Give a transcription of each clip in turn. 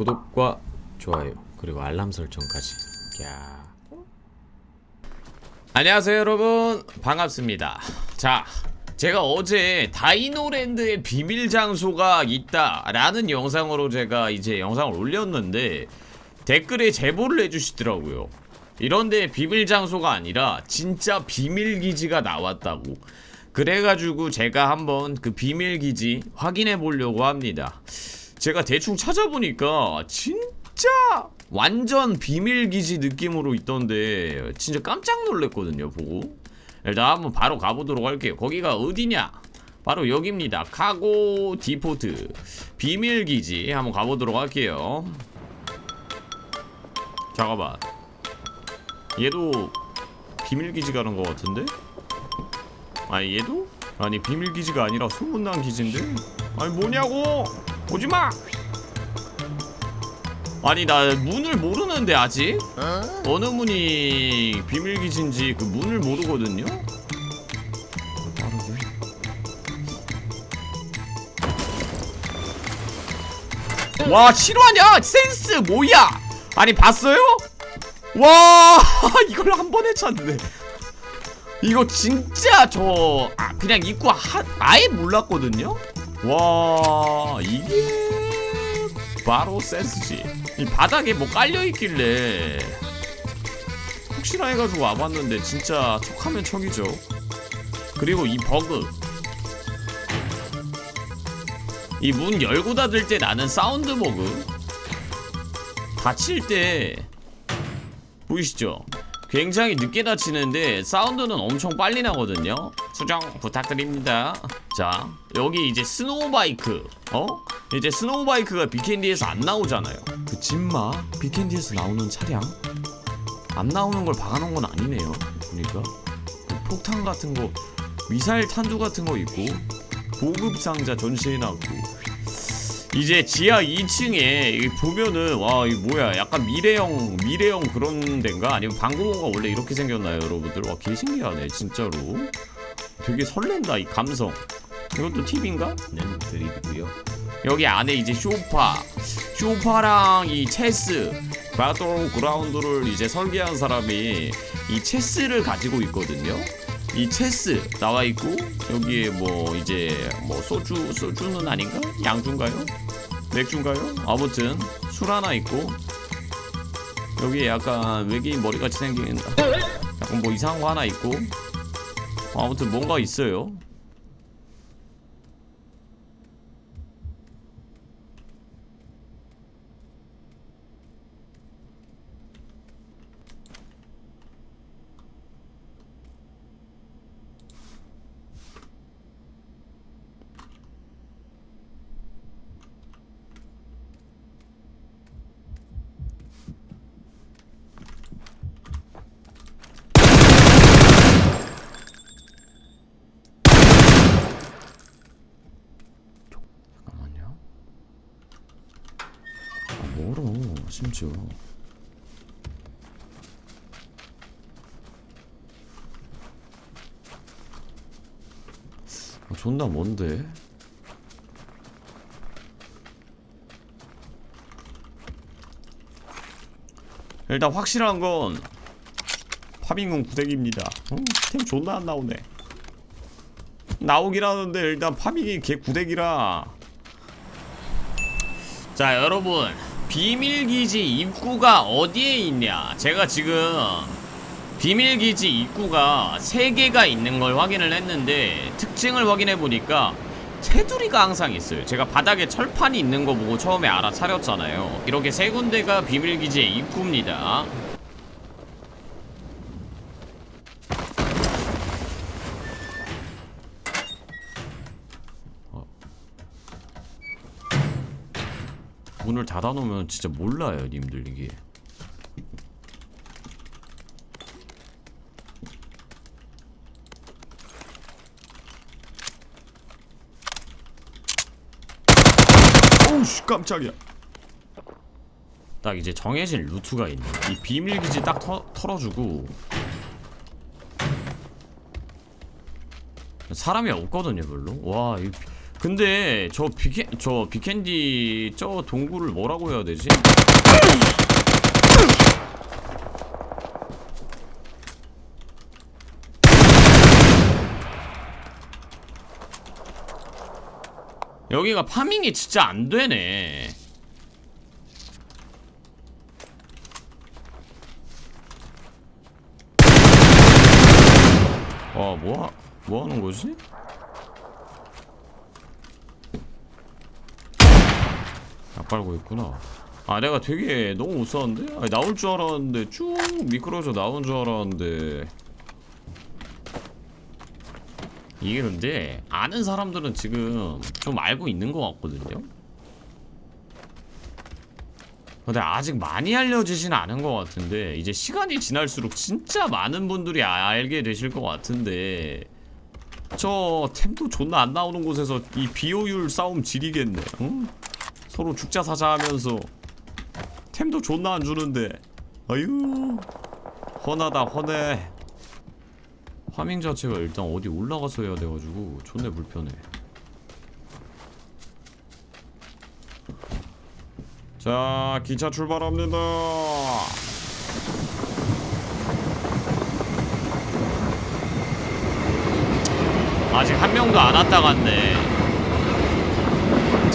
구독과 좋아요 그리고 알람 설정까지. 야. 안녕하세요 여러분 반갑습니다. 자 제가 어제 다이노랜드의 비밀 장소가 있다 라는 영상으로 제가 이제 영상을 올렸는데 댓글에 제보를 해주시더라고요. 이런데 비밀 장소가 아니라 진짜 비밀 기지가 나왔다고. 그래가지고 제가 한번 그 비밀 기지 확인해 보려고 합니다. 제가 대충 찾아보니까 진짜 완전 비밀 기지 느낌으로 있던데 진짜 깜짝 놀랐거든요 보고. 일단 한번 바로 가보도록 할게요. 거기가 어디냐? 바로 여기입니다. 카고 디포트. 비밀 기지 한번 가보도록 할게요. 잠깐만. 얘도 비밀 기지 가는 것 같은데? 아니 얘도? 아니 비밀 기지가 아니라 소문난 기지인데? 아니 뭐냐고 오지마. 아니 나 문을 모르는데 아직? 어느 문이 비밀 기지인지 그 문을 모르거든요? 와 실화냐? 센스 뭐야? 아니 봤어요? 와 이걸 한 번에 찾네. 이거 진짜 저 아, 그냥 입구 하, 아예 몰랐거든요 와 이게 바로 센스지. 이 바닥에 뭐 깔려있길래. 혹시나 해가지고 와봤는데 진짜 척하면 척이죠. 그리고 이 버그. 이 문 열고 닫을 때 나는 사운드 버그. 닫힐 때. 보이시죠? 굉장히 늦게 닫히는데 사운드는 엄청 빨리 나거든요 수정 부탁드립니다. 자 여기 이제 스노우바이크. 어? 이제 스노우바이크가 비캔디에서 안 나오잖아요. 그 찐마 비캔디에서 나오는 차량? 안 나오는 걸 박아놓은 건 아니네요. 보니까. 그 폭탄 같은 거 미사일 탄두 같은 거 있고 보급 상자 전시해놨고. 이제 지하 2층에 보면은 와 이 뭐야. 약간 미래형 미래형 그런 데인가? 아니면 방공호가 원래 이렇게 생겼나요 여러분들? 와 개 신기하네 진짜로 되게 설렌다 이 감성. 이것도 팁인가? 네 드립이고요. 여기 안에 이제 쇼파. 쇼파랑 이 체스. 바토 그라운드를 이제 설계한 사람이 이 체스를 가지고 있거든요. 이 체스 나와 있고 여기에 뭐 이제 뭐 소주 소주는 아닌가? 양주인가요? 맥주인가요? 아무튼 술 하나 있고 여기에 약간 외계인 머리 같이 생긴 약간 뭐 이상한 거 하나 있고 아무튼 뭔가 있어요 아, 멀어 심지어 아, 존나 먼데? 일단 확실한 건 파밍은 구대기입니다. 어? 템 존나 안 나오네. 나오긴 하는데 일단 파밍이 개 구대기라. 자 여러분 비밀기지 입구가 어디에 있냐? 제가 지금 비밀기지 입구가 3개가 있는 걸 확인을 했는데 특징을 확인해 보니까 테두리가 항상 있어요. 제가 바닥에 철판이 있는 거 보고 처음에 알아차렸잖아요. 이렇게 세 군데가 비밀기지의 입구입니다 문을 닫아놓으면 진짜 몰라요 님들 이게. 오우씨 깜짝이야. 딱 이제 정해진 루트가 있네. 이 비밀기지 딱 터, 털어주고. 사람이 없거든요 별로. 와이 근데 저 비캔 저 비캔디 저 동굴을 뭐라고 해야 되지? 여기가 파밍이 진짜 안 되네. 와, 뭐, 하, 뭐 하는 거지? 빨고 있구나. 아, 내가 되게 너무 못 썼는데? 아니, 나올 줄 알았는데, 쭉 미끄러져 나온 줄 알았는데. 이게 근데, 아는 사람들은 지금 좀 알고 있는 것 같거든요? 근데 아직 많이 알려지진 않은 것 같은데, 이제 시간이 지날수록 진짜 많은 분들이 아- 알게 되실 것 같은데, 저 템도 존나 안 나오는 곳에서 이 비효율 싸움 지리겠네, 응? 서로 죽자 사자 하면서 템도 존나 안 주는데. 아유 훤하다 훤해. 파밍 자체가 일단 어디 올라가서 해야 돼가지고 존내 불편해. 자 기차 출발합니다. 아직 한 명도 안 왔다 갔네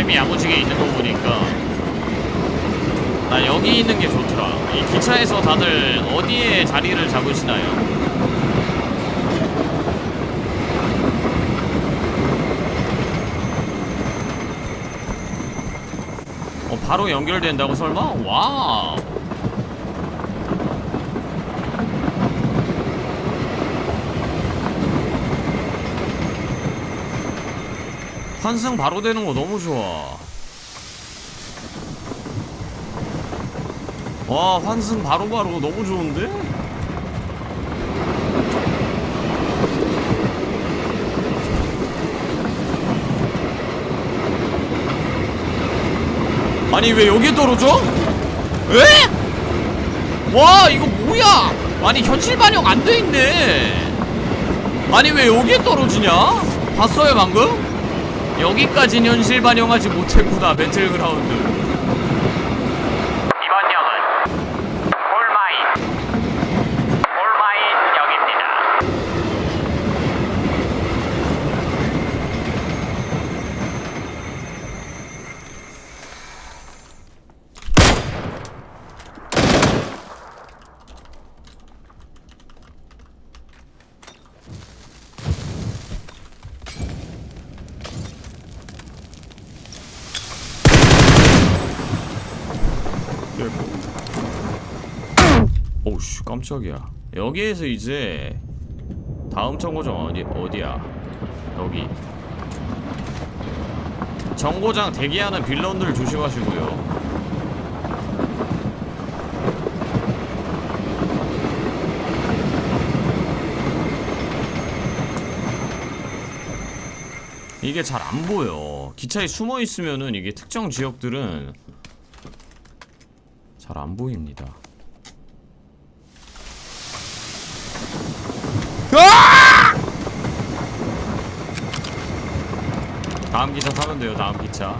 템이 야무지게 있는 거 보니까 나 여기 있는 게 좋더라 이 기차에서 다들 어디에 자리를 잡으시나요? 어 바로 연결된다고 설마? 와 우 환승 바로 되는 거 너무 좋아. 와, 환승 바로 바로 너무 좋은데? 아니, 왜 여기에 떨어져? 에? 와, 이거 뭐야? 아니, 현실 반영 안 돼 있네. 아니, 왜 여기에 떨어지냐? 봤어요, 방금? 여기까진 현실 반영하지 못했구나 배틀그라운드 이번 역은 홀마인 홀마인역입니다 오우씨 깜짝이야. 여기에서 이제 다음 정거장 어디, 어디야? 여기. 정거장 대기하는 빌런들 조심하시고요. 이게 잘 안 보여. 기차에 숨어 있으면은 이게 특정 지역들은 잘 안 보입니다 다음 기차 타면 돼요 다음 기차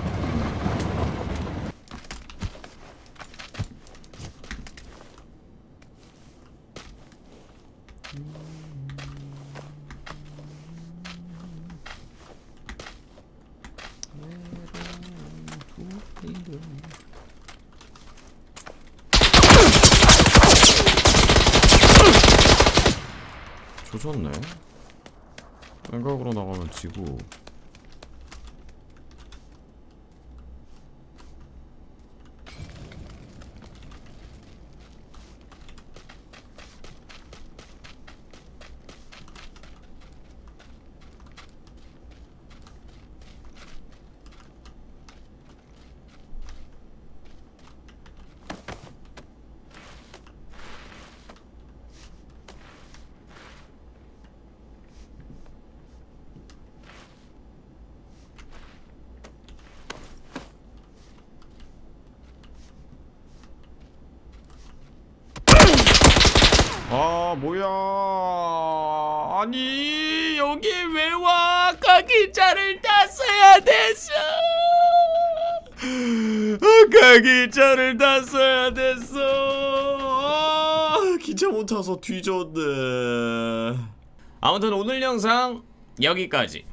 조졌네. 생각으로 나가면 지고 아 뭐야? 아니 여기 왜 와? 탔어야 탔어야 됐어. 아까 기차를 탔어야 됐어. 아, 기차 못 타서 뒤졌네. 아무튼 오늘 영상 여기까지